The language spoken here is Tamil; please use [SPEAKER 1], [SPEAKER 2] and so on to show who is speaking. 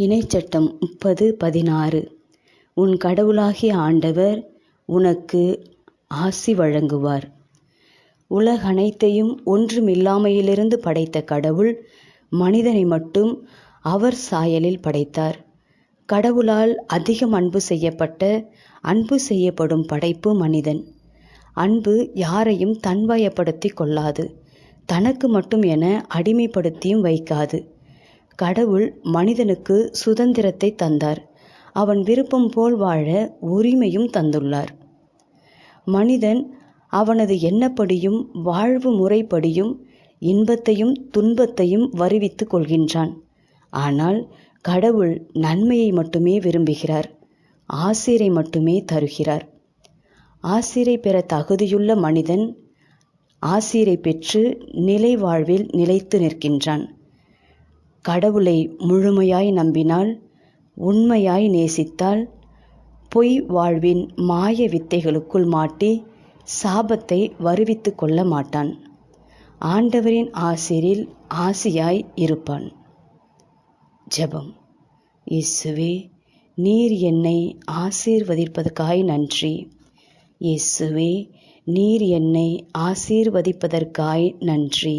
[SPEAKER 1] இணைச்சட்டம் முப்பது பதினாறு. உன் கடவுளாகிய ஆண்டவர் உனக்கு ஆசி வழங்குவார். உலகனைத்தையும் ஒன்றுமில்லாமையிலிருந்து படைத்த கடவுள் மனிதனை மட்டும் அவர் சாயலில் படைத்தார். கடவுளால் அதிகம் அன்பு செய்யப்பட்ட அன்பு செய்யப்படும் படைப்பு மனிதன். அன்பு யாரையும் தன்வயப்படுத்தி கொள்ளாது. தனக்கு மட்டும் என அடிமைப்படுத்தியும் வைக்காது. கடவுள் மனிதனுக்கு சுதந்திரத்தை தந்தார். அவன் விருப்பம் போல் வாழ உரிமையும் தந்துள்ளார். மனிதன் அவனது எண்ணப்படியும் வாழ்வு முறைப்படியும் இன்பத்தையும் துன்பத்தையும் வருவித்துக் கொள்கின்றான். ஆனால் கடவுள் நன்மையை மட்டுமே விரும்புகிறார். ஆசிரை மட்டுமே தருகிறார். ஆசிரை பெற தகுதியுள்ள மனிதன் ஆசிரை பெற்று நிலை வாழ்வில் நிலைத்து நிற்கின்றான். கடவுளை முழுமையாய் நம்பினால் உண்மையாய் நேசித்தால் பொய் வாழ்வின் மாய வித்தைகளுக்குள் மாட்டி சாபத்தை வருவித்து கொள்ள மாட்டான். ஆண்டவரின் ஆசிரில் ஆசியாய் இருப்பான். ஜெபம். இயேசுவே நீர் என்னை ஆசீர்வதிப்பதற்காய் நன்றி. இயேசுவே நீர் என்னை ஆசீர்வதிப்பதற்காய் நன்றி.